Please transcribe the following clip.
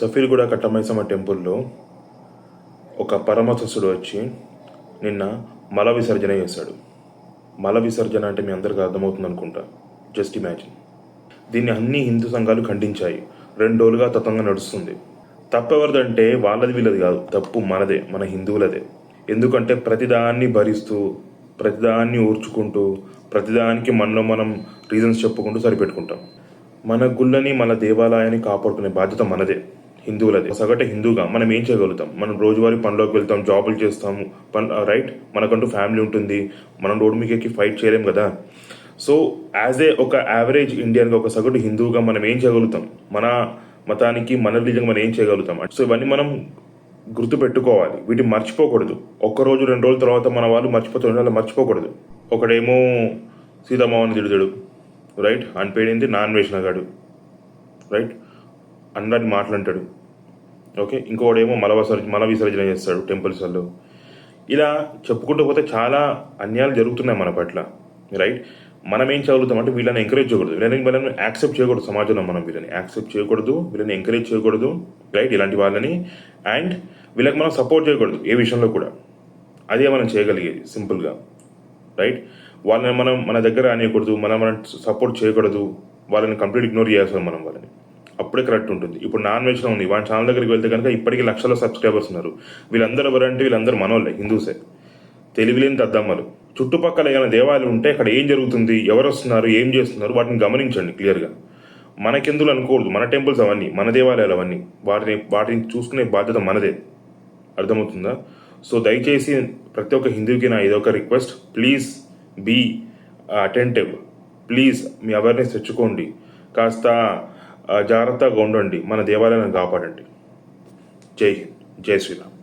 సఫీర్గూడ కట్టమైసమ్మ టెంపుల్లో ఒక పరమతసుడు వచ్చి నిన్న మల విసర్జన చేశాడు. మల విసర్జన అంటే మీ అందరికీ అర్థమవుతుంది అనుకుంటా జస్ట్ ఇమాజిన్. దీన్ని అన్ని హిందూ సంఘాలు ఖండించాయి. రెండు రోజులుగా తతంగా నడుస్తుంది. తప్పెవరిదంటే వాళ్ళది వీళ్ళది కాదు. తప్పు మనదే మన హిందువులదే. ఎందుకంటే ప్రతిదాన్ని భరిస్తూ ప్రతిదాన్ని ఊర్చుకుంటూ ప్రతిదానికి మనలో మనం రీజన్స్ చెప్పుకుంటూ సరిపెట్టుకుంటాం. మన గుళ్ళని మన దేవాలయాన్ని కాపాడుకునే బాధ్యత మనదే. హిందువులది. సగటు హిందూగా మనం ఏం చేయగలుగుతాం? మనం రోజువారీ పనిలోకి వెళ్తాం జాబులు చేస్తాము పన్ రైట్? మనకంటూ ఫ్యామిలీ ఉంటుంది. మనం రోడ్డు మీకు ఎక్కి ఫైట్ చేయలేం కదా? సో యాజ్ ఏ ఒక యావరేజ్ ఇండియన్గా ఒక సగటు హిందువుగా మనం ఏం చేయగలుగుతాం? మన మతానికి మన రిలీజన్ మనం ఏం చేయగలుగుతాం? సో ఇవన్నీ మనం గుర్తు పెట్టుకోవాలి వీటిని మర్చిపోకూడదు. ఒక్క రోజు రెండు రోజుల తర్వాత మన వాళ్ళు మర్చిపోతున్నారు అలా మర్చిపోకూడదు. ఒకడేమో సీతామావని తిడుతాడు. రైట్? అని పేడింది నాన్ వేసినగాడు రైట్? అందరిని మాట్లాంటాడు ఓకే? ఇంకోడేమో మల విసర్జ మల విసర్జన చేస్తాడు టెంపుల్స్లో ఇలా చెప్పుకుంటూ పోతే చాలా అన్యాయాలు జరుగుతున్నాయి మన పట్ల రైట్? మనం ఏం చదువుతాం అంటే వీళ్ళని ఎంకరేజ్ చేయకూడదు. వీళ్ళని వీళ్ళని యాక్సెప్ట్ చేయకూడదు సమాజంలో మనం వీళ్ళని. యాక్సెప్ట్ చేయకూడదు వీళ్ళని ఎంకరేజ్ చేయకూడదు రైట్? ఇలాంటి వాళ్ళని. అండ్ వీళ్ళకి మనం సపోర్ట్ చేయకూడదు ఏ విషయంలో కూడా. అదే మనం చేయగలిగేది సింపుల్గా రైట్? వాళ్ళని మనం మన దగ్గర అనేయకూడదు మనం మనం సపోర్ట్ చేయకూడదు వాళ్ళని కంప్లీట్ ఇగ్నోర్ చేయాల్సి మనం వాళ్ళని. అప్పుడే కరెక్ట్ ఉంటుంది. ఇప్పుడు నాన్ వెజ్లో ఉంది. వాళ్ళ ఛానల్ దగ్గరికి వెళ్తే కనుక ఇప్పటికీ లక్షల సబ్స్క్రైబర్స్ ఉన్నారు. వీళ్ళందరూ ఎవరంటే వీళ్ళందరూ మనోళ్ళే హిందూసే. తెలివిలేని దద్దమ్మలు. చుట్టుపక్కల ఏమైనా దేవాలయాలు ఉంటే అక్కడ ఏం జరుగుతుంది ఎవరు వస్తున్నారు ఏం చేస్తున్నారు వాటిని గమనించండి క్లియర్గా. మనకెందులు అనుకోకూడదు. మన టెంపుల్స్ అవన్నీ మన దేవాలయాలు అవన్నీ. వాటిని వాటిని చూసుకునే బాధ్యత మనదే. అర్థమవుతుందా? సో దయచేసి ప్రతి ఒక్క హిందూకి నా ఇదొక request. Please be attentive. Please me awareness తెచ్చుకోండి. కాస్త జాగ్రత్తగా ఉండండి. మన దేవాలయాన్ని కాపాడండి. జై హింద్. జై శ్రీరామ్.